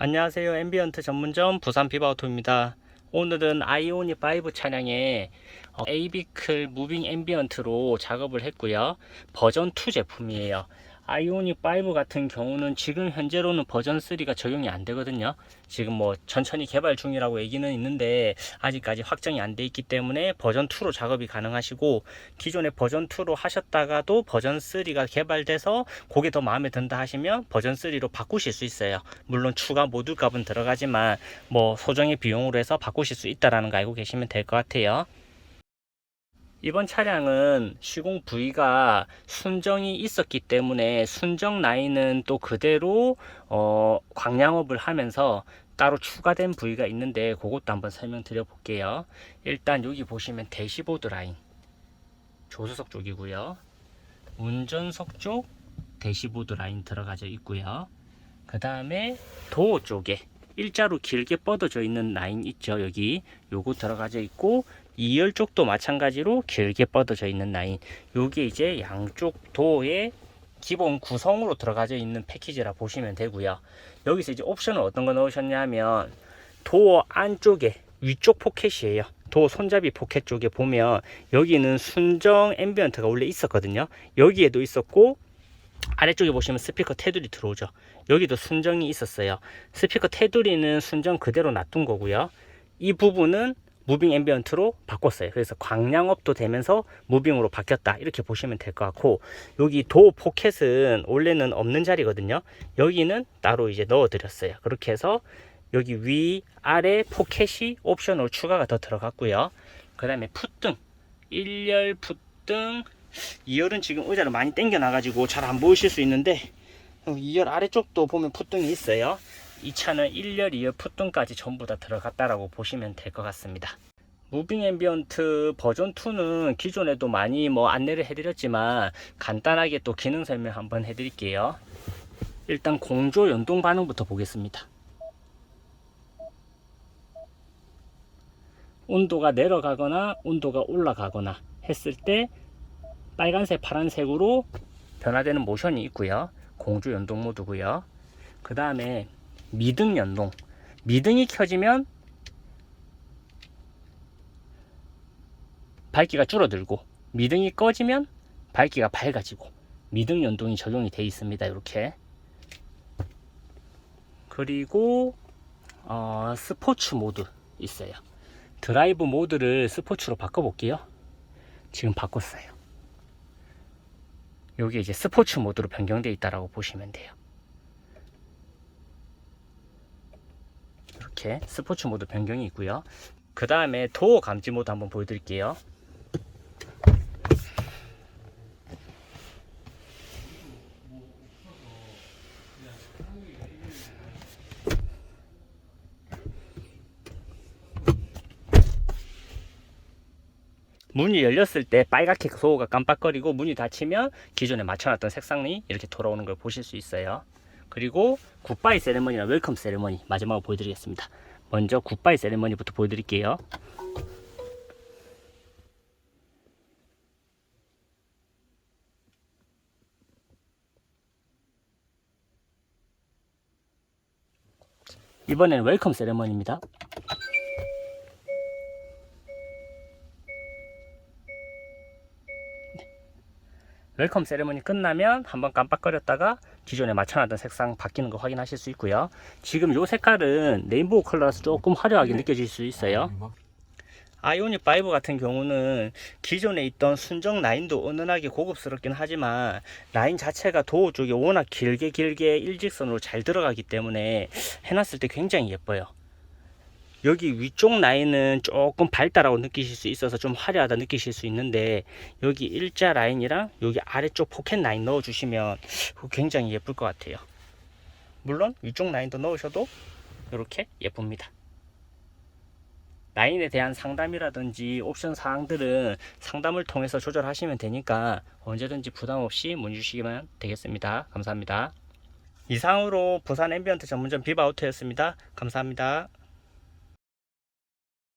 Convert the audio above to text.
안녕하세요. 앰비언트 전문점 부산 비바우토입니다. 오늘은 아이오닉 5 차량에 어, 에이비클 무빙 앰비언트로 작업을 했고요. 버전 2 제품이에요. 아이오닉 5 같은 경우는 지금 현재로는 버전 3가 적용이 안 되거든요. 지금 뭐 천천히 개발 중이라고 얘기는 있는데 아직까지 확정이 안 돼 있기 때문에 버전 2로 작업이 가능하시고 기존의 버전 2로 하셨다가도 버전 3가 개발돼서 그게 더 마음에 든다 하시면 버전 3로 바꾸실 수 있어요. 물론 추가 모듈 값은 들어가지만 뭐 소정의 비용으로 해서 바꾸실 수 있다라는 거 알고 계시면 될 것 같아요. 이번 차량은 시공 부위가 순정이 있었기 때문에 순정 라인은 또 그대로 어, 광량업을 하면서 따로 추가된 부위가 있는데 그것도 한번 설명드려 볼게요. 일단 여기 보시면 대시보드 라인 조수석 쪽이고요. 운전석 쪽 대시보드 라인 들어가져 있고요. 그 다음에 도어 쪽에 일자로 길게 뻗어져 있는 라인 있죠. 여기 요거 들어가져 있고 2열 쪽도 마찬가지로 길게 뻗어져 있는 라인. 요게 이제 양쪽 도어에 기본 구성으로 들어가져 있는 패키지라 보시면 되고요. 여기서 이제 옵션을 어떤 거 넣으셨냐면 도어 안쪽에 위쪽 포켓이에요. 도어 손잡이 포켓 쪽에 보면 여기는 순정 앰비언트가 원래 있었거든요. 여기에도 있었고 아래쪽에 보시면 스피커 테두리 들어오죠. 여기도 순정이 있었어요. 스피커 테두리는 순정 그대로 놔둔 거고요. 이 부분은 무빙 앰비언트로 바꿨어요. 그래서 광량업도 되면서 무빙으로 바뀌었다. 이렇게 보시면 될 것 같고 여기 도어 포켓은 원래는 없는 자리거든요. 여기는 따로 이제 넣어 드렸어요. 그렇게 해서 여기 위 아래 포켓이 옵션으로 추가가 더 들어갔고요. 그 다음에 풋등 1열 풋등 2열은 지금 의자를 많이 당겨 놔가지고 잘 안 보이실 수 있는데 2열 아래쪽도 보면 풋등이 있어요. 이 차는 1열, 2열 풋등까지 전부 다 들어갔다라고 보시면 될 것 같습니다. 무빙 앰비언트 버전 2는 기존에도 많이 뭐 안내를 해드렸지만 간단하게 또 기능 설명 한번 해드릴게요. 일단 공조 연동 반응부터 보겠습니다. 온도가 내려가거나 온도가 올라가거나 했을 때 빨간색, 파란색으로 변화되는 모션이 있고요. 공조 연동 모드고요. 그 다음에 미등 연동. 미등이 켜지면 밝기가 줄어들고 미등이 꺼지면 밝기가 밝아지고 미등 연동이 적용이 되어 있습니다. 이렇게 그리고 어, 스포츠 모드 있어요. 드라이브 모드를 스포츠로 바꿔볼게요. 지금 바꿨어요. 여기 이제 스포츠 모드로 변경되어 있다라고 보시면 돼요. 이렇게 스포츠 모드 변경이 있고요. 그 다음에 도어 감지 모드 한번 보여드릴게요. 문이 열렸을 때 빨갛게 도어가 깜빡거리고 문이 닫히면 기존에 맞춰놨던 색상이 이렇게 돌아오는 걸 보실 수 있어요. 그리고 굿바이 세레머니나 웰컴 세레머니 마지막으로 보여드리겠습니다. 먼저 굿바이 세레머니부터 보여드릴게요. 이번에는 웰컴 세레머니입니다. 웰컴 세레머니 끝나면 한번 깜빡거렸다가 기존에 맞춰놨던 색상 바뀌는 거 확인하실 수 있고요. 지금 이 색깔은 레인보우 컬러라서 조금 화려하게 느껴질 수 있어요. 아이오닉 5 같은 경우는 기존에 있던 순정 라인도 은은하게 고급스럽긴 하지만 라인 자체가 도어 쪽에 워낙 길게 길게 일직선으로 잘 들어가기 때문에 해놨을 때 굉장히 예뻐요. 여기 위쪽 라인은 조금 밝다라고 느끼실 수 있어서 좀 화려하다 느끼실 수 있는데 여기 일자 라인이랑 여기 아래쪽 포켓 라인 넣어주시면 굉장히 예쁠 것 같아요. 물론 위쪽 라인도 넣으셔도 이렇게 예쁩니다. 라인에 대한 상담이라든지 옵션 사항들은 상담을 통해서 조절하시면 되니까 언제든지 부담 없이 문의 주시면 되겠습니다. 감사합니다. 이상으로 부산 앰비언트 전문점 비바우트였습니다. 감사합니다.